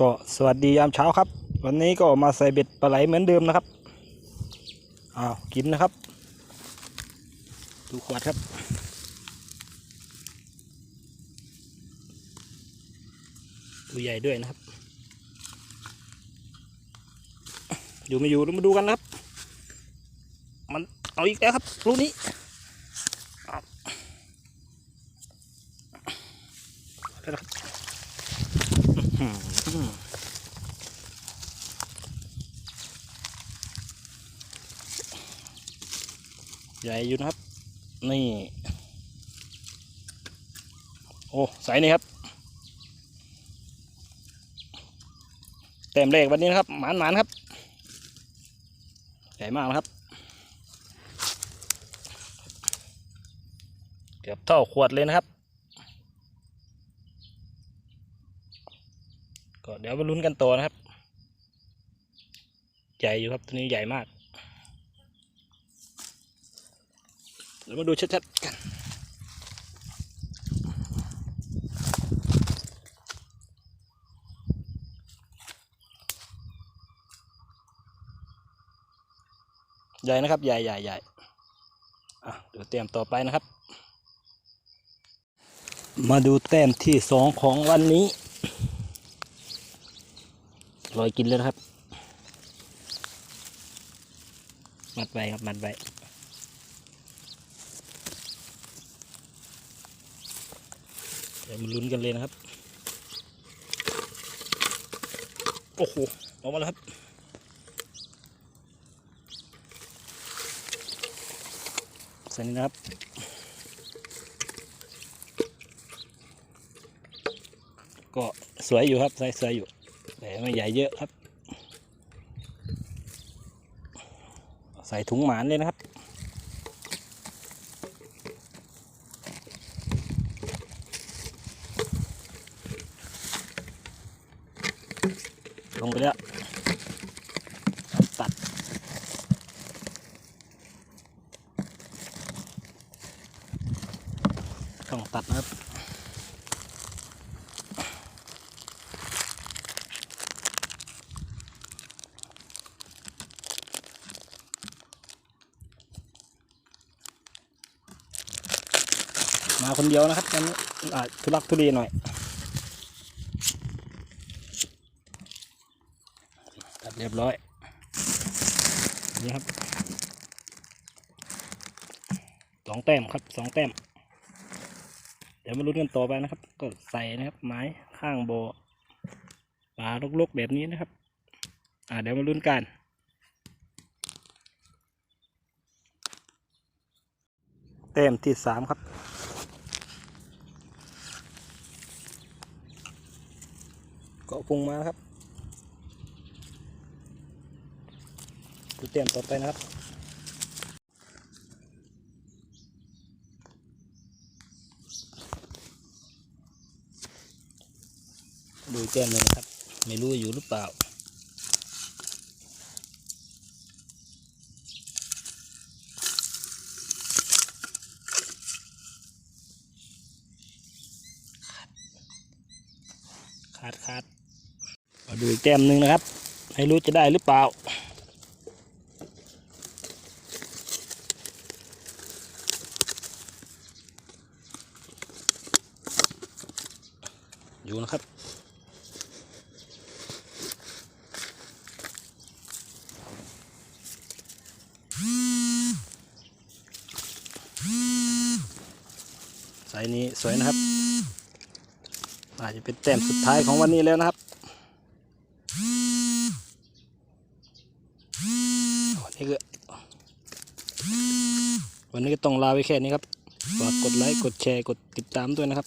ก็สวัสดียามเช้าครับ วันนี้ก็มาใส่เบ็ดปลาไหลเหมือนเดิมนะครับอ้าวกินนะครับ ดูขวดครับ ตัวใหญ่ด้วยนะครับ อยู่ไม่อยู่เรามาดูกันนะครับ มันเอาอีกแล้วครับลูกนี้เอาได้แล้วครับ ใหญ่อยู่นะครับ นี่ โอ้ใสนี่ครับ เต็มเลขวันนี้นะครับ หมานหมานครับ ใหญ่มากนะครับ เกือบเท่าขวดเลยนะครับ ก็เดี๋ยวมาลุ้นกันต่อนะครับ ใหญ่อยู่ครับตัวนี้ใหญ่มากเดี๋ยวมาดูชัดๆกันใหญ่นะครับ ใหญ่ใหญ่ใหญ่อะเดี๋ยวเตรียมต่อไปนะครับ มาดูแต้มที่สองของวันนี้ ลอยกินเลยนะครับ มัดไว้ครับ มัดไว้เดี๋ยวมาลุ้นกันเลยนะครับ โอ้โหออกมาแล้วครับใส่นี่นะครับก็สวยอยู่ครับไซส์สวยอยู่ ไม่ใหญ่เยอะครับ ใส่ถุงหมานเลยนะครับลงไปแล้วตัด ต้องตัดนะครับ มาคนเดียวนะครับตอนนี้อ่าทุลักทุเลหน่อยตัดเรียบร้อย นี่ครับสองแต้มครับสองแต้ม เดี๋ยวมาลุ้นกันต่อไปนะครับ ก็ใส่นะครับ ไม้ข้างโบปลาลกๆแบบนี้นะครับ อ่าเดี๋ยวมาลุ้นกันเต็มที่สามครับ เก็พุงมาครับดูเต็มต่อไปนะครับ ดูแก้มเลยนะครับ ไม่รู้อยู่หรือเปล่าขาดขาด มาดูอีกแก้มหนึ่งนะครับให้รู้จะได้หรือเปล่า อยู่นะครับ สายนี้สวยนะครับอาจจะเป็นแต้มสุดท้ายของวันนี้แล้วนะครับ นนี้ก็วันนี้ก็ต้องลาไปแค่นี้ครับ ฝากกดไลค์ กดแชร์ กดติดตามด้วยนะครับ